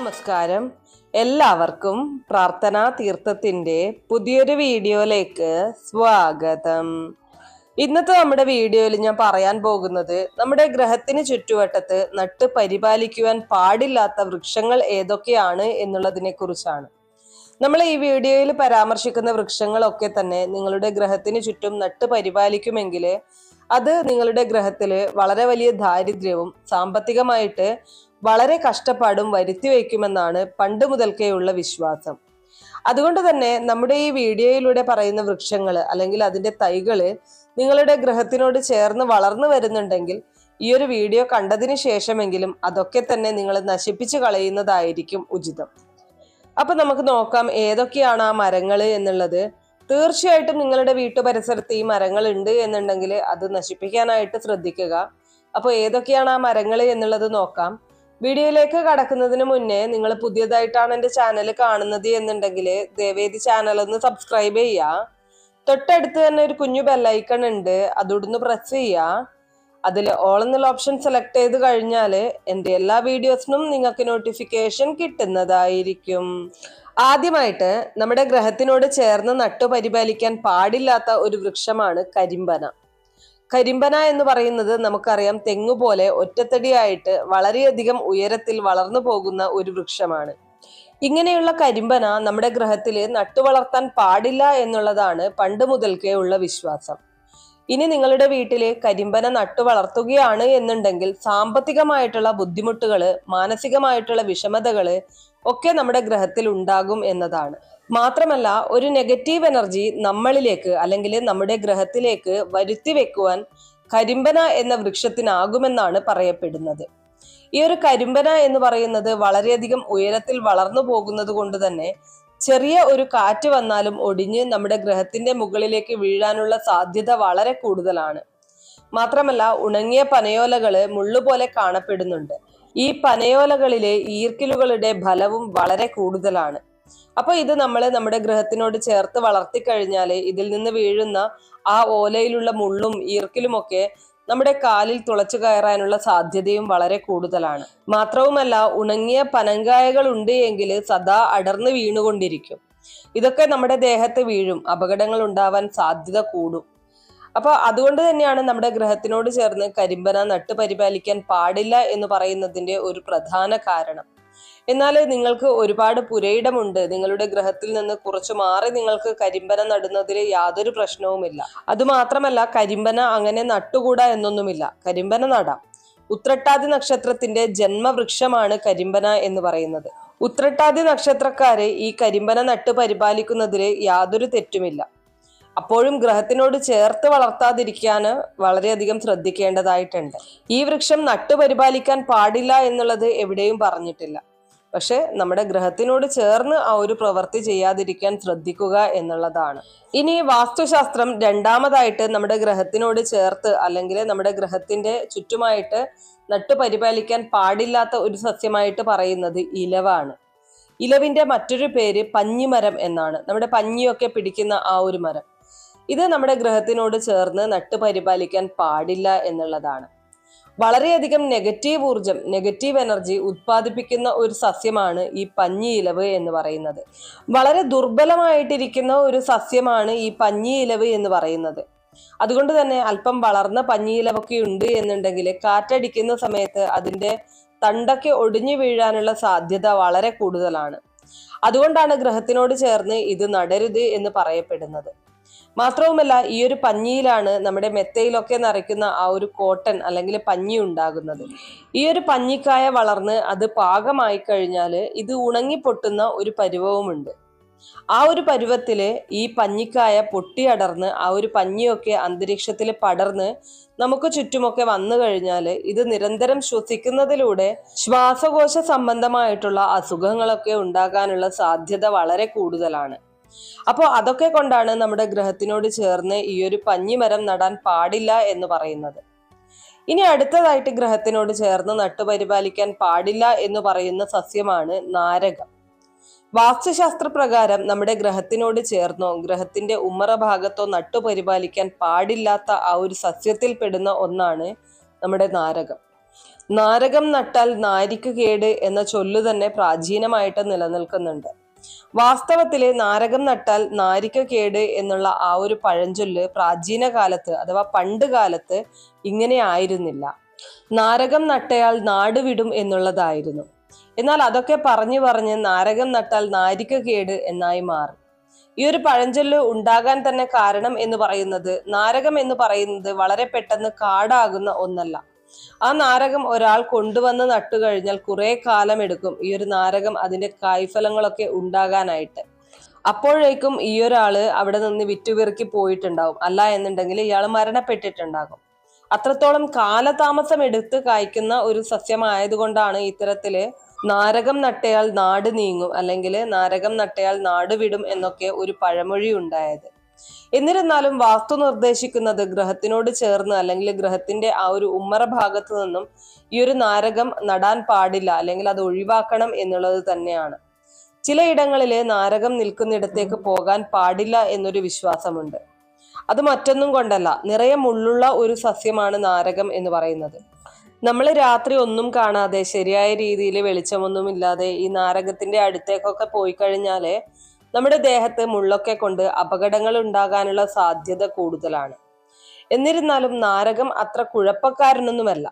നമസ്കാരം. എല്ലാവർക്കും പ്രാർത്ഥനാ തീർത്ഥത്തിന്റെ പുതിയൊരു വീഡിയോയിലേക്ക് സ്വാഗതം. ഇന്നത്തെ നമ്മുടെ വീഡിയോയിൽ ഞാൻ പറയാൻ പോകുന്നത് നമ്മുടെ ഗ്രഹത്തിന് ചുറ്റുവട്ടത്ത് നട്ട് പരിപാലിക്കുവാൻ പാടില്ലാത്ത വൃക്ഷങ്ങൾ ഏതൊക്കെയാണ് എന്നുള്ളതിനെ കുറിച്ചാണ്. നമ്മൾ ഈ വീഡിയോയിൽ പരാമർശിക്കുന്ന വൃക്ഷങ്ങളൊക്കെ തന്നെ നിങ്ങളുടെ ഗ്രഹത്തിന് ചുറ്റും നട്ട് പരിപാലിക്കുമെങ്കിൽ അത് നിങ്ങളുടെ ഗ്രഹത്തിൽ വളരെ വലിയ ദാരിദ്ര്യവും സാമ്പത്തികമായിട്ട് വളരെ കഷ്ടപ്പാടും വരുത്തി വയ്ക്കുമെന്നാണ് പണ്ട് മുതൽക്കേയുള്ള വിശ്വാസം. അതുകൊണ്ട് തന്നെ നമ്മുടെ ഈ വീഡിയോയിലൂടെ പറയുന്ന വൃക്ഷങ്ങൾ അല്ലെങ്കിൽ അതിന്റെ തൈകൾ നിങ്ങളുടെ ഗ്രഹത്തിനോട് ചേർന്ന് വളർന്നു വരുന്നുണ്ടെങ്കിൽ ഈ ഒരു വീഡിയോ കണ്ടതിന് ശേഷമെങ്കിലും അതൊക്കെ തന്നെ നിങ്ങൾ നശിപ്പിച്ചു കളയുന്നതായിരിക്കും ഉചിതം. അപ്പൊ നമുക്ക് നോക്കാം ഏതൊക്കെയാണ് ആ മരങ്ങൾ എന്നുള്ളത്. തീർച്ചയായിട്ടും നിങ്ങളുടെ വീട്ടു പരിസരത്ത് ഈ മരങ്ങൾ ഉണ്ട് എന്നുണ്ടെങ്കിൽ അത് നശിപ്പിക്കാനായിട്ട് ശ്രദ്ധിക്കുക. അപ്പോൾ ഏതൊക്കെയാണ് ആ മരങ്ങൾ എന്നുള്ളത് നോക്കാം. വീഡിയോയിലേക്ക് കടക്കുന്നതിന് മുന്നേ നിങ്ങൾ പുതിയതായിട്ടാണ് എന്റെ ചാനൽ കാണുന്നത് എന്നുണ്ടെങ്കിൽ ദേവേദി ചാനൽ ഒന്ന് സബ്സ്ക്രൈബ് ചെയ്യുക. തൊട്ടടുത്ത് തന്നെ ഒരു കുഞ്ഞു ബെല്ലൈക്കൺ ഉണ്ട്. അതോടൊന്ന് പ്രസ് ചെയ്യുക. അതിൽ ഓൾ എന്നുള്ള ഓപ്ഷൻ സെലക്ട് ചെയ്ത് കഴിഞ്ഞാൽ എന്റെ എല്ലാ വീഡിയോസിനും നിങ്ങൾക്ക് നോട്ടിഫിക്കേഷൻ കിട്ടുന്നതായിരിക്കും. ആദ്യമായിട്ട് നമ്മുടെ ഗ്രഹത്തിനോട് ചേർന്ന് നട്ടു പരിപാലിക്കാൻ പാടില്ലാത്ത ഒരു വൃക്ഷമാണ് കരിമ്പന. കരിമ്പന എന്ന് പറയുന്നത് നമുക്കറിയാം തെങ്ങുപോലെ ഒറ്റത്തടിയായിട്ട് വളരെയധികം ഉയരത്തിൽ വളർന്നു പോകുന്ന ഒരു വൃക്ഷമാണ്. ഇങ്ങനെയുള്ള കരിമ്പന നമ്മുടെ ഗ്രഹത്തിൽ നട്ടുവളർത്താൻ പാടില്ല എന്നുള്ളതാണ് പണ്ട് മുതൽക്കേ ഉള്ള വിശ്വാസം. ഇനി നിങ്ങളുടെ വീട്ടിലെ കരിമ്പന നട്ടു വളർത്തുകയാണ് എന്നുണ്ടെങ്കിൽ സാമ്പത്തികമായിട്ടുള്ള ബുദ്ധിമുട്ടുകൾ മാനസികമായിട്ടുള്ള വിഷമതകൾ ഒക്കെ നമ്മുടെ ഗ്രഹത്തിൽ ഉണ്ടാകും എന്നതാണ്. മാത്രമല്ല ഒരു നെഗറ്റീവ് എനർജി നമ്മളിലേക്ക് അല്ലെങ്കിൽ നമ്മുടെ ഗ്രഹത്തിലേക്ക് വരുത്തി വെക്കുവാൻ കരിമ്പന എന്ന വൃക്ഷത്തിനാകുമെന്നാണ് പറയപ്പെടുന്നത്. ഈ ഒരു കരിമ്പന എന്ന് പറയുന്നത് വളരെയധികം ഉയരത്തിൽ വളർന്നു പോകുന്നത് കൊണ്ട് തന്നെ ചെറിയ ഒരു കാറ്റ് വന്നാലും ഒടിഞ്ഞ് നമ്മുടെ ഗ്രഹത്തിന്റെ മുകളിലേക്ക് വീഴാനുള്ള സാധ്യത വളരെ കൂടുതലാണ്. മാത്രമല്ല ഉണങ്ങിയ പനയോലകൾ മുള്ളുപോലെ കാണപ്പെടുന്നുണ്ട്. ഈ പനയോലകളിലെ ഈർക്കിലുകളുടെ ഫലവും വളരെ കൂടുതലാണ്. അപ്പൊ ഇത് നമ്മൾ നമ്മുടെ ഗ്രഹത്തിനോട് ചേർത്ത് വളർത്തി കഴിഞ്ഞാൽ ഇതിൽ നിന്ന് വീഴുന്ന ആ ഓലയിലുള്ള മുള്ളും ഈർക്കിലുമൊക്കെ നമ്മുടെ കാലിൽ തുളച്ചു കയറാനുള്ള സാധ്യതയും വളരെ കൂടുതലാണ്. മാത്രവുമല്ല ഉണങ്ങിയ പനങ്കായകൾ ഉണ്ട് എങ്കിൽ സദാ അടർന്നു വീണുകൊണ്ടിരിക്കും. ഇതൊക്കെ നമ്മുടെ ദേഹത്ത് വീഴും അപകടങ്ങൾ ഉണ്ടാവാൻ സാധ്യത കൂടും. അപ്പൊ അതുകൊണ്ട് തന്നെയാണ് നമ്മുടെ ഗ്രഹത്തിനോട് ചേർന്ന് കരിമ്പന നട്ട് പരിപാലിക്കാൻ പാടില്ല എന്ന് പറയുന്നതിന്റെ ഒരു പ്രധാന കാരണം. എന്നാൽ നിങ്ങൾക്ക് ഒരുപാട് പുരയിടമുണ്ട്. നിങ്ങളുടെ ഗ്രഹത്തിൽ നിന്ന് കുറച്ച് മാറി നിങ്ങൾക്ക് കരിമ്പന നടുന്നതിൽ യാതൊരു പ്രശ്നവുമില്ല. അതുമാത്രമല്ല കരിമ്പന അങ്ങനെ നട്ടുകൂടാ എന്നൊന്നുമില്ല. കരിമ്പന നടാം. ഉത്രട്ടാതി നക്ഷത്രത്തിന്റെ ജന്മവൃക്ഷമാണ് കരിമ്പന എന്ന് പറയുന്നത്. ഉത്രട്ടാതി നക്ഷത്രക്കാരെ ഈ കരിമ്പന നട്ട് പരിപാലിക്കുന്നതിൽ യാതൊരു തെറ്റുമില്ല. അപ്പോഴും ഗ്രഹത്തിനോട് ചേർത്ത് വളർത്താതിരിക്കാൻ വളരെയധികം ശ്രദ്ധിക്കേണ്ടതായിട്ടുണ്ട്. ഈ വൃക്ഷം നട്ടു പരിപാലിക്കാൻ പാടില്ല എന്നുള്ളത് എവിടെയും പറഞ്ഞിട്ടില്ല. പക്ഷെ നമ്മുടെ ഗ്രഹത്തിനോട് ചേർന്ന് ആ ഒരു പ്രവൃത്തി ചെയ്യാതിരിക്കാൻ ശ്രദ്ധിക്കുക എന്നുള്ളതാണ്. ഇനി വാസ്തുശാസ്ത്രം രണ്ടാമതായിട്ട് നമ്മുടെ ഗ്രഹത്തിനോട് ചേർത്ത് അല്ലെങ്കിൽ നമ്മുടെ ഗ്രഹത്തിന്റെ ചുറ്റുമായിട്ട് നട്ടു പരിപാലിക്കാൻ പാടില്ലാത്ത ഒരു സസ്യമായിട്ട് പറയുന്നത് ഇലവാണ്. ഇലവിന്റെ മറ്റൊരു പേര് പഞ്ഞിമരം എന്നാണ്. നമ്മുടെ പഞ്ഞിയൊക്കെ പിടിക്കുന്ന ആ ഒരു മരം. ഇത് നമ്മുടെ ഗ്രഹത്തിനോട് ചേർന്ന് നട്ടു പരിപാലിക്കാൻ പാടില്ല എന്നുള്ളതാണ്. വളരെയധികം നെഗറ്റീവ് ഊർജം നെഗറ്റീവ് എനർജി ഉത്പാദിപ്പിക്കുന്ന ഒരു സസ്യമാണ് ഈ പഞ്ഞി ഇലവ് എന്ന് പറയുന്നത്. വളരെ ദുർബലമായിട്ടിരിക്കുന്ന ഒരു സസ്യമാണ് ഈ പഞ്ഞി ഇലവ് എന്ന് പറയുന്നത്. അതുകൊണ്ട് തന്നെ അല്പം വളർന്ന പഞ്ഞിയിലവൊക്കെ ഉണ്ട് എന്നുണ്ടെങ്കിൽ കാറ്റടിക്കുന്ന സമയത്ത് അതിന്റെ തണ്ടൊക്കെ ഒടിഞ്ഞു വീഴാനുള്ള സാധ്യത വളരെ കൂടുതലാണ്. അതുകൊണ്ടാണ് ഗ്രഹത്തിനോട് ചേർന്ന് ഇത് നടരുത് എന്ന് പറയപ്പെടുന്നത്. മാത്രവുമല്ല ഈ ഒരു പഞ്ഞിയിലാണ് നമ്മുടെ മെത്തയിലൊക്കെ നിറയ്ക്കുന്ന ആ ഒരു കോട്ടൺ അല്ലെങ്കിൽ പഞ്ഞി ഉണ്ടാകുന്നത്. ഈ ഒരു പഞ്ഞിക്കായ വളർന്ന് അത് പാകമായി കഴിഞ്ഞാൽ ഇത് ഉണങ്ങി പൊട്ടുന്ന ഒരു പരുവവുമുണ്ട്. ആ ഒരു പരുവത്തിൽ ഈ പഞ്ഞിക്കായ പൊട്ടിയടർന്ന് ആ ഒരു പഞ്ഞിയൊക്കെ അന്തരീക്ഷത്തിൽ പടർന്ന് നമുക്ക് ചുറ്റുമൊക്കെ വന്നു കഴിഞ്ഞാൽ ഇത് നിരന്തരം ശ്വസിക്കുന്നതിലൂടെ ശ്വാസകോശ സംബന്ധമായിട്ടുള്ള അസുഖങ്ങളൊക്കെ ഉണ്ടാകാനുള്ള സാധ്യത വളരെ കൂടുതലാണ്. അപ്പോൾ അതൊക്കെ കൊണ്ടാണ് നമ്മുടെ ഗ്രഹത്തിനോട് ചേർന്ന് ഈ ഒരു പഞ്ഞിമരം നടാൻ പാടില്ല എന്ന് പറയുന്നത്. ഇനി അടുത്തതായിട്ട് ഗ്രഹത്തിനോട് ചേർന്ന് നട്ടുപരിപാലിക്കാൻ പാടില്ല എന്ന് പറയുന്ന സസ്യമാണ് നാരകം. വാസ്തുശാസ്ത്ര പ്രകാരം നമ്മുടെ ഗ്രഹത്തിനോട് ചേർന്നോ ഗ്രഹത്തിന്റെ ഉമ്മറ ഭാഗത്തോ നട്ടുപരിപാലിക്കാൻ പാടില്ലാത്ത ആ ഒരു സസ്യത്തിൽ പെടുന്ന ഒന്നാണ് നമ്മുടെ നാരകം. നാരകം നട്ടാൽ നാരിക്ക് കേട് എന്ന ചൊല്ലു തന്നെ പ്രാചീനമായിട്ട് നിലനിൽക്കുന്നുണ്ട്. വാസ്തവത്തിൽ നാരകം നട്ടാൽ നാരിക്ക കേട് എന്നുള്ള ആ ഒരു പഴഞ്ചൊല്ല് പ്രാചീന കാലത്ത് അഥവാ പണ്ട് കാലത്ത് ഇങ്ങനെ ആയിരുന്നില്ല. നാരകം നട്ടയാൾ നാട് വിടും എന്നുള്ളതായിരുന്നു. എന്നാൽ അതൊക്കെ പറഞ്ഞു പറഞ്ഞ് നാരകം നട്ടാൽ നാരിക്ക കേട് എന്നായി മാറി. ഈ ഒരു പഴഞ്ചൊല്ല് ഉണ്ടാകാൻ തന്നെ കാരണം എന്ന് പറയുന്നത് നാരകം എന്ന് പറയുന്നത് വളരെ പെട്ടെന്ന് കാടാകുന്ന ഒന്നല്ല. ആ നാരകം ഒരാൾ കൊണ്ടുവന്ന് നട്ടുകഴിഞ്ഞാൽ കുറെ കാലം എടുക്കും ഈ ഒരു നാരകം അതിന്റെ കായ്ഫലങ്ങളൊക്കെ ഉണ്ടാകാനായിട്ട്. അപ്പോഴേക്കും ഈ ഒരാൾ അവിടെ നിന്ന് വിറ്റുപിറുക്കി പോയിട്ടുണ്ടാവും. അല്ല എന്നുണ്ടെങ്കിൽ ഇയാൾ മരണപ്പെട്ടിട്ടുണ്ടാകും. അത്രത്തോളം കാലതാമസം എടുത്ത് കായ്ക്കുന്ന ഒരു സസ്യമായതുകൊണ്ടാണ് ഇത്തരത്തിൽ നാരകം നട്ടയാൽ നാട് നീങ്ങും അല്ലെങ്കിൽ നാരകം നട്ടയാൽ നാട് വിടും എന്നൊക്കെ ഒരു പഴമൊഴി ഉണ്ടായത്. എന്നിരുന്നാലും വാസ്തു നിർദ്ദേശിക്കുന്നത് ഗ്രഹത്തിനോട് ചേർന്ന് അല്ലെങ്കിൽ ഗ്രഹത്തിന്റെ ആ ഒരു ഉമ്മറ ഭാഗത്തു നിന്നും ഈ ഒരു നാരകം നടാൻ പാടില്ല അല്ലെങ്കിൽ അത് ഒഴിവാക്കണം എന്നുള്ളത് തന്നെയാണ്. ചിലയിടങ്ങളിൽ നാരകം നിൽക്കുന്നിടത്തേക്ക് പോകാൻ പാടില്ല എന്നൊരു വിശ്വാസമുണ്ട്. അത് മറ്റൊന്നും കൊണ്ടല്ല നിറയെ മുള്ളുള്ള ഒരു സസ്യമാണ് നാരകം എന്ന് പറയുന്നത്. നമ്മൾ രാത്രി ഒന്നും കാണാതെ ശരിയായ രീതിയിൽ വെളിച്ചമൊന്നും ഇല്ലാതെ ഈ നാരകത്തിന്റെ അടുത്തേക്കൊക്കെ പോയി കഴിഞ്ഞാൽ നമ്മുടെ ദേഹത്ത് മുള്ളൊക്കെ കൊണ്ട് അപകടങ്ങൾ ഉണ്ടാകാനുള്ള സാധ്യത കൂടുതലാണ്. എന്നിരുന്നാലും നാരകം അത്ര കുഴപ്പക്കാരനൊന്നുമല്ല.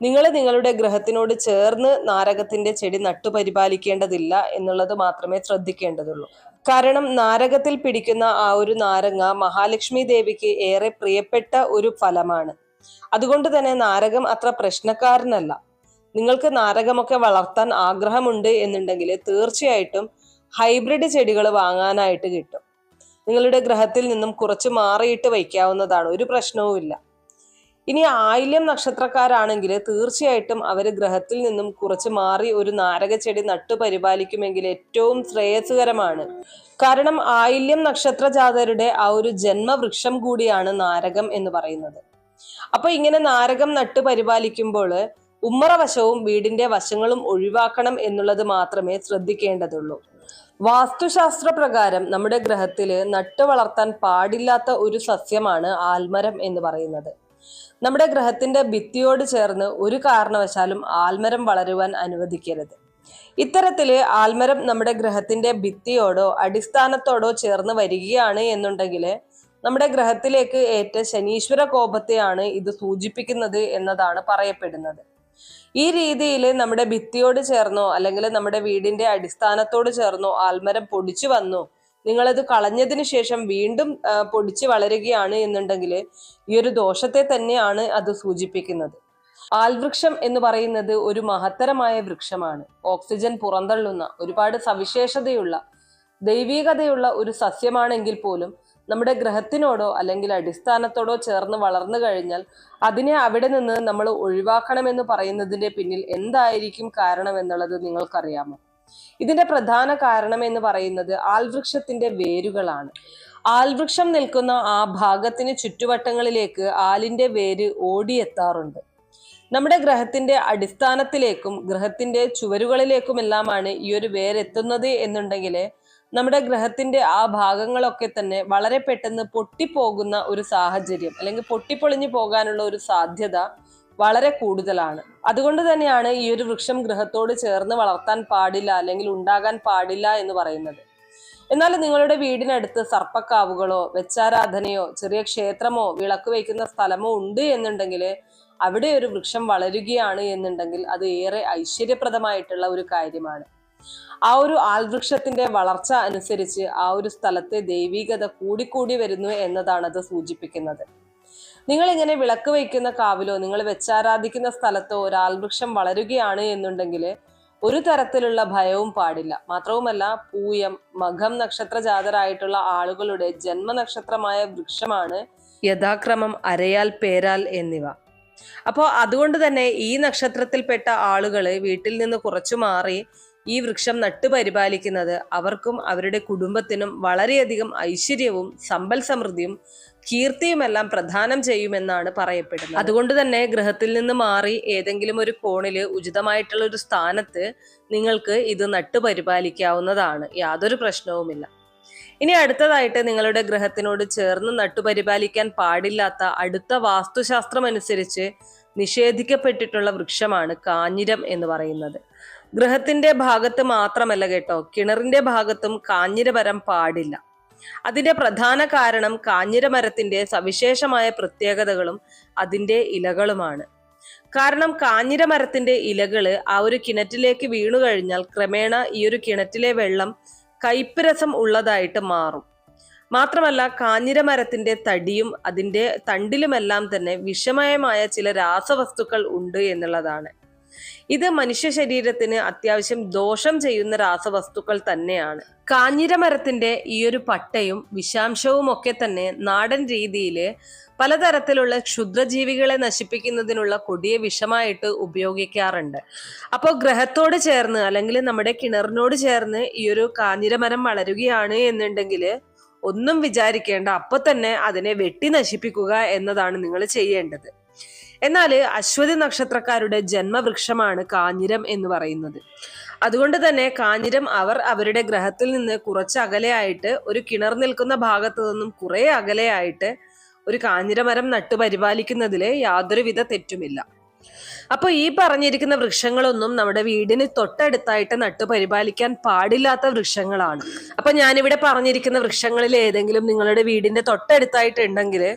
നിങ്ങൾ നിങ്ങളുടെ ഗ്രഹത്തിനോട് ചേർന്ന് നാരകത്തിന്റെ ചെടി നട്ടുപരിപാലിക്കേണ്ടതില്ല എന്നുള്ളത് മാത്രമേ ശ്രദ്ധിക്കേണ്ടതുള്ളൂ. കാരണം നാരകത്തിൽ പിടിക്കുന്ന ആ ഒരു നാരങ്ങ മഹാലക്ഷ്മി ദേവിക്ക് ഏറെ പ്രിയപ്പെട്ട ഒരു ഫലമാണ്. അതുകൊണ്ട് തന്നെ നാരകം അത്ര പ്രശ്നക്കാരനല്ല. നിങ്ങൾക്ക് നാരകമൊക്കെ വളർത്താൻ ആഗ്രഹമുണ്ട് എന്നുണ്ടെങ്കിൽ തീർച്ചയായിട്ടും ഹൈബ്രിഡ് ചെടികൾ വാങ്ങാനായിട്ട് കിട്ടും. നിങ്ങളുടെ ഗ്രഹത്തിൽ നിന്നും കുറച്ച് മാറിയിട്ട് വയ്ക്കാവുന്നതാണ് ഒരു പ്രശ്നവുമില്ല ഇനി ആയില്യം നക്ഷത്രക്കാരാണെങ്കിൽ തീർച്ചയായിട്ടും അവർ ഗ്രഹത്തിൽ നിന്നും കുറച്ച് മാറി ഒരു നാരക ചെടി നട്ടു പരിപാലിക്കുമെങ്കിൽ ഏറ്റവും ശ്രേയസ്കരമാണ്. കാരണം ആയില്യം നക്ഷത്ര ജാതരുടെ ആ ഒരു ജന്മവൃക്ഷം കൂടിയാണ് നാരകം എന്ന് പറയുന്നത്. അപ്പൊ ഇങ്ങനെ നാരകം നട്ട് പരിപാലിക്കുമ്പോൾ ഉമ്മറ വശവും വീടിന്റെ വശങ്ങളും ഒഴിവാക്കണം എന്നുള്ളത് മാത്രമേ ശ്രദ്ധിക്കേണ്ടതുള്ളൂ. വാസ്തുശാസ്ത്ര പ്രകാരം നമ്മുടെ ഗ്രഹത്തിൽ നട്ടു വളർത്താൻ പാടില്ലാത്ത ഒരു സസ്യമാണ് ആൽമരം എന്ന് പറയുന്നത്. നമ്മുടെ ഗ്രഹത്തിന്റെ ഭിത്തിയോട് ചേർന്ന് ഒരു കാരണവശാലും ആൽമരം വളരുവാൻ അനുവദിക്കരുത്. ഇത്തരത്തിൽ ആൽമരം നമ്മുടെ ഗ്രഹത്തിന്റെ ഭിത്തിയോടോ അടിസ്ഥാനത്തോടോ ചേർന്ന് വരികയാണ് എന്നുണ്ടെങ്കിൽ നമ്മുടെ ഗ്രഹത്തിലേക്ക് ഏറ്റ ശനീശ്വര കോപത്തെയാണ് ഇത് സൂചിപ്പിക്കുന്നത് എന്നതാണ് പറയപ്പെടുന്നത്. ഈ രീതിയിൽ നമ്മുടെ ഭിത്തിയോട് ചേർന്നോ അല്ലെങ്കിൽ നമ്മുടെ വീടിന്റെ അടിസ്ഥാനത്തോട് ചേർന്നോ ആൽമരം പൊടിച്ചു വന്നോ നിങ്ങളത് കളഞ്ഞതിന് ശേഷം വീണ്ടും പൊടിച്ച് വളരുകയാണ് എന്നുണ്ടെങ്കിൽ ഈ ഒരു ദോഷത്തെ തന്നെയാണ് അത് സൂചിപ്പിക്കുന്നത്. ആൽവൃക്ഷം എന്ന് പറയുന്നത് ഒരു മഹത്തരമായ വൃക്ഷമാണ്. ഓക്സിജൻ പുറന്തള്ളുന്ന ഒരുപാട് സവിശേഷതയുള്ള ദൈവീകതയുള്ള ഒരു സസ്യമാണെങ്കിൽ പോലും നമ്മുടെ ഗ്രഹത്തിനോടോ അല്ലെങ്കിൽ അടിസ്ഥാനത്തോടോ ചേർന്ന് വളർന്നു കഴിഞ്ഞാൽ അതിനെ അവിടെ നിന്ന് നമ്മൾ ഒഴിവാക്കണമെന്ന് പറയുന്നതിന്റെ പിന്നിൽ എന്തായിരിക്കും കാരണം എന്നുള്ളത് നിങ്ങൾക്കറിയാമോ? ഇതിന്റെ പ്രധാന കാരണം എന്ന് പറയുന്നത് ആൽവൃക്ഷത്തിന്റെ വേരുകളാണ്. ആൽവൃക്ഷം നിൽക്കുന്ന ആ ഭാഗത്തിന് ചുറ്റുവട്ടങ്ങളിലേക്ക് ആലിന്റെ വേര് ഓടിയെത്താറുണ്ട്. നമ്മുടെ ഗ്രഹത്തിന്റെ അടിസ്ഥാനത്തിലേക്കും ഗ്രഹത്തിന്റെ ചുവരുകളിലേക്കുമെല്ലാമാണ് ഈ ഒരു വേരെത്തുന്നത് എന്നുണ്ടെങ്കിൽ നമ്മുടെ ഗ്രഹത്തിന്റെ ആ ഭാഗങ്ങളൊക്കെ തന്നെ വളരെ പെട്ടെന്ന് പൊട്ടിപ്പോകുന്ന ഒരു സാഹചര്യം അല്ലെങ്കിൽ പൊട്ടിപ്പൊളിഞ്ഞു പോകാനുള്ള ഒരു സാധ്യത വളരെ കൂടുതലാണ്. അതുകൊണ്ട് തന്നെയാണ് ഈ ഒരു വൃക്ഷം ഗ്രഹത്തോട് ചേർന്ന് വളർത്താൻ പാടില്ല അല്ലെങ്കിൽ ഉണ്ടാകാൻ പാടില്ല എന്ന് പറയുന്നത്. എന്നാൽ നിങ്ങളുടെ വീടിനടുത്ത് സർപ്പക്കാവുകളോ വെച്ചാരാധനയോ ചെറിയ ക്ഷേത്രമോ വിളക്ക് വയ്ക്കുന്ന സ്ഥലമോ ഉണ്ട് എന്നുണ്ടെങ്കിൽ അവിടെ ഒരു വൃക്ഷം വളരുകയാണ് എന്നുണ്ടെങ്കിൽ അത് ഏറെ ഐശ്വര്യപ്രദമായിട്ടുള്ള ഒരു കാര്യമാണ്. ആ ഒരു ആൽവൃക്ഷത്തിന്റെ വളർച്ച അനുസരിച്ച് ആ ഒരു സ്ഥലത്തെ ദൈവീകത കൂടിക്കൂടി വരുന്നു എന്നതാണ് അത് സൂചിപ്പിക്കുന്നത്. നിങ്ങൾ ഇങ്ങനെ വിളക്ക് വയ്ക്കുന്ന കാവിലോ നിങ്ങൾ വെച്ചാരാധിക്കുന്ന സ്ഥലത്തോ ഒരു ആൽവൃക്ഷം വളരുകയാണ് എന്നുണ്ടെങ്കിൽ ഒരു തരത്തിലുള്ള ഭയവും പാടില്ല. മാത്രവുമല്ല പൂയം മഖം നക്ഷത്ര ജാതരായിട്ടുള്ള ആളുകളുടെ ജന്മനക്ഷത്രമായ വൃക്ഷമാണ് യഥാക്രമം അരയാൽ പേരാൽ എന്നിവ. അപ്പോൾ അതുകൊണ്ട് തന്നെ ഈ നക്ഷത്രത്തിൽപ്പെട്ട ആളുകൾ വീട്ടിൽ നിന്ന് കുറച്ചു മാറി ഈ വൃക്ഷം നട്ടുപരിപാലിക്കുന്നത് അവർക്കും അവരുടെ കുടുംബത്തിനും വളരെയധികം ഐശ്വര്യവും സമ്പൽ സമൃദ്ധിയും കീർത്തിയുമെല്ലാം പ്രദാനം ചെയ്യുമെന്നാണ് പറയപ്പെടുന്നത്. അതുകൊണ്ട് തന്നെ ഗ്രഹത്തിൽ നിന്ന് മാറി ഏതെങ്കിലും ഒരു കോണിൽ ഉചിതമായിട്ടുള്ള ഒരു സ്ഥാനത്ത് നിങ്ങൾക്ക് ഇത് നട്ടുപരിപാലിക്കാവുന്നതാണ് യാതൊരു പ്രശ്നവുമില്ല. ഇനി അടുത്തതായിട്ട് നിങ്ങളുടെ ഗ്രഹത്തിനോട് ചേർന്ന് നട്ടുപരിപാലിക്കാൻ പാടില്ലാത്ത അടുത്ത വാസ്തുശാസ്ത്രം അനുസരിച്ച് നിഷേധിക്കപ്പെട്ടിട്ടുള്ള വൃക്ഷമാണ് കാഞ്ഞിരം എന്ന് പറയുന്നത്. ഗൃഹത്തിന്റെ ഭാഗത്ത് മാത്രമല്ല കേട്ടോ കിണറിന്റെ ഭാഗത്തും കാഞ്ഞിരമരം പാടില്ല. അതിന്റെ പ്രധാന കാരണം കാഞ്ഞിരമരത്തിന്റെ സവിശേഷമായ പ്രത്യേകതകളും അതിന്റെ ഇലകളുമാണ്. കാരണം കാഞ്ഞിരമരത്തിന്റെ ഇലകൾ ആ ഒരു കിണറ്റിലേക്ക് വീണു കഴിഞ്ഞാൽ ക്രമേണ ഈ ഒരു കിണറ്റിലെ വെള്ളം കയ്പ് രസം ഉള്ളതായിട്ട് മാറും. മാത്രമല്ല കാഞ്ഞിരമരത്തിന്റെ തടിയും അതിന്റെ തണ്ടിലുമെല്ലാം തന്നെ വിഷമയമായ ചില രാസവസ്തുക്കൾ ഉണ്ട് എന്നുള്ളതാണ്. ഇത് മനുഷ്യ ശരീരത്തിന് അത്യാവശ്യം ദോഷം ചെയ്യുന്ന രാസവസ്തുക്കൾ തന്നെയാണ്. കാഞ്ഞിരമരത്തിന്റെ ഈ ഒരു പട്ടയും വിഷാംശവും ഒക്കെ തന്നെ നാടൻ രീതിയിൽ പലതരത്തിലുള്ള ക്ഷുദ്രജീവികളെ നശിപ്പിക്കുന്നതിനുള്ള കൊടിയ വിഷമായിട്ട് ഉപയോഗിക്കാറുണ്ട്. അപ്പോൾ ഗ്രഹത്തോട് ചേർന്ന് അല്ലെങ്കിൽ നമ്മുടെ കിണറിനോട് ചേർന്ന് ഈ ഒരു കാഞ്ഞിരമരം വളരുകയാണ് എന്നുണ്ടെങ്കിൽ ഒന്നും വിചാരിക്കേണ്ട. അപ്പൊ തന്നെ അതിനെ വെട്ടി നശിപ്പിക്കുക എന്നതാണ് നിങ്ങൾ ചെയ്യേണ്ടത്. എന്നാൽ അശ്വതി നക്ഷത്രക്കാരുടെ ജന്മവൃക്ഷമാണ് കാഞ്ഞിരം എന്ന് പറയുന്നത്. അതുകൊണ്ട് തന്നെ കാഞ്ഞിരം അവർ അവരുടെ ഗ്രഹത്തിൽ നിന്ന് കുറച്ച് അകലെയായിട്ട് ഒരു കിണർ നിൽക്കുന്ന ഭാഗത്തു നിന്നും കുറെ അകലെയായിട്ട് ഒരു കാഞ്ഞിരമരം നട്ടു പരിപാലിക്കുന്നതിൽ യാതൊരുവിധ തെറ്റുമില്ല. അപ്പോൾ ഈ പറഞ്ഞിരിക്കുന്ന വൃക്ഷങ്ങളൊന്നും നമ്മുടെ വീടിന് തൊട്ടടുത്തായിട്ട് നട്ടു പരിപാലിക്കാൻ പാടില്ലാത്ത വൃക്ഷങ്ങളാണ്. അപ്പൊ ഞാനിവിടെ പറഞ്ഞിരിക്കുന്ന വൃക്ഷങ്ങളിൽ ഏതെങ്കിലും നിങ്ങളുടെ വീടിന്റെ തൊട്ടടുത്തായിട്ട് ഉണ്ടെങ്കിൽ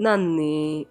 那你